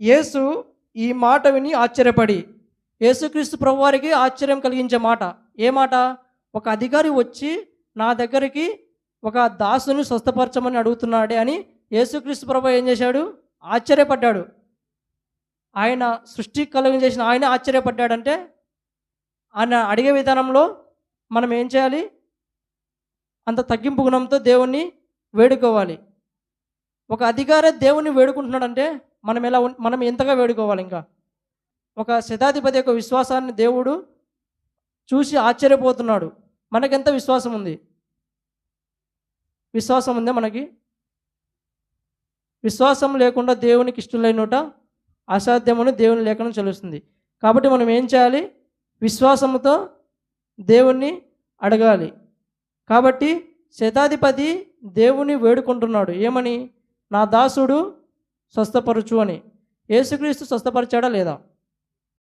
యేసు ఈ మాట విని ఆశ్చర్యపడి యేసుక్రీస్తు ప్రభువారికి ఆశ్చర్యం కలిగించే మాట. ఏ మాట? ఒక అధికారి వచ్చి నా దగ్గరికి ఒక దాసుని స్వస్థపరచమని అడుగుతున్నాడే అని యేసుక్రీస్తు ప్రభు ఏం చేశాడు? ఆశ్చర్యపడ్డాడు. ఆయన సృష్టి కలిగించేసిన ఆయన ఆశ్చర్యపడ్డాడంటే ఆయన అడిగే విధానంలో మనం ఏం చేయాలి? అంత తగ్గింపు గుణంతో దేవుణ్ణి వేడుకోవాలి. ఒక అధికారి దేవుణ్ణి వేడుకుంటున్నాడంటే మనం ఎలా మనం ఎంతగా వేడుకోవాలి ఇంకా? ఒక శతాధిపతి యొక్క విశ్వాసాన్ని దేవుడు చూసి ఆశ్చర్యపోతున్నాడు. మనకెంత విశ్వాసం ఉంది? విశ్వాసం ఉందా మనకి? విశ్వాసం లేకుండా దేవునికి ఇష్టలైనట అసాధ్యమని దేవుని లేఖనం చెలుస్తుంది కాబట్టి మనం ఏం చేయాలి? విశ్వాసముతో దేవుణ్ణి అడగాలి. కాబట్టి శతాధిపతి దేవుని వేడుకుంటున్నాడు. ఏమని? నా దాసుడు స్వస్థపరచు అని. యేసుక్రీస్తు స్వస్థపరిచాడా లేదా?